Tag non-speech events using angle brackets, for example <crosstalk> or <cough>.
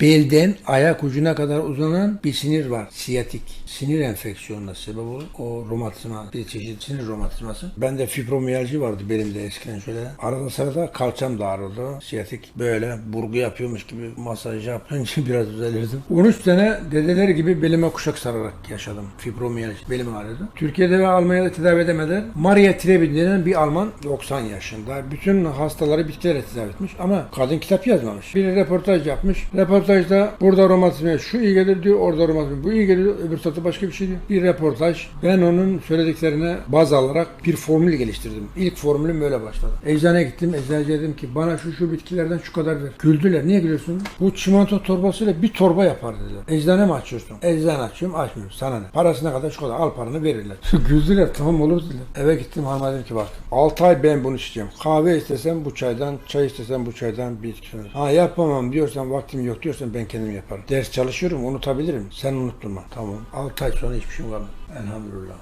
Belden ayak ucuna kadar uzanan bir sinir var. Siyatik. Sinir enfeksiyonuna sebep olur. O romatizma, bir çeşit sinir romatizması. Bende fibromiyalji vardı belimde eskiden şöyle. Arada sırada kalçam da ağrırdı. Siyatik böyle burgu yapıyormuş gibi masaj yapınca <laughs> biraz düzelirdim. 13 sene dedeler gibi belime kuşak sararak yaşadım. Fibromiyalji. Belim ağrıyordu. Türkiye'de ve Almanya'da tedavi edemeden Maria Trebin denen bir Alman 90 yaşında. Bütün hastaları bitkilerle tedavi etmiş ama kadın kitap yazmamış. Bir reportaj yapmış. Reportajda burada romatizma şu iyi gelir diyor, orada romatizma bu iyi gelir, öbür tarafta başka bir şey diyor. Bir reportaj. Ben onun söylediklerine baz alarak bir formül geliştirdim. İlk formülüm böyle başladı. Eczaneye gittim, eczacıya dedim ki bana şu şu bitkilerden şu kadar ver. Güldüler. Niye gülüyorsun? Bu çimento torbasıyla bir torba yapar dediler. Eczane mi açıyorsun? Eczane açıyorum, açmıyorum. Sana ne? Parasına kadar şu kadar. Al paranı verirler. <laughs> Güldüler. Tamam olur dediler. Eve gittim hanıma dedim ki bak 6 ay ben bunu içeceğim. Kahve istesem bu çaydan, çay istesem bu çaydan bir tane. Ha yapamam diyorsan vaktim yok diyorsan ben kendim yaparım. Ders çalışıyorum unutabilirim. Sen unutturma. Tamam. 6 ay sonra hiçbir şey kalmadı. Elhamdülillah.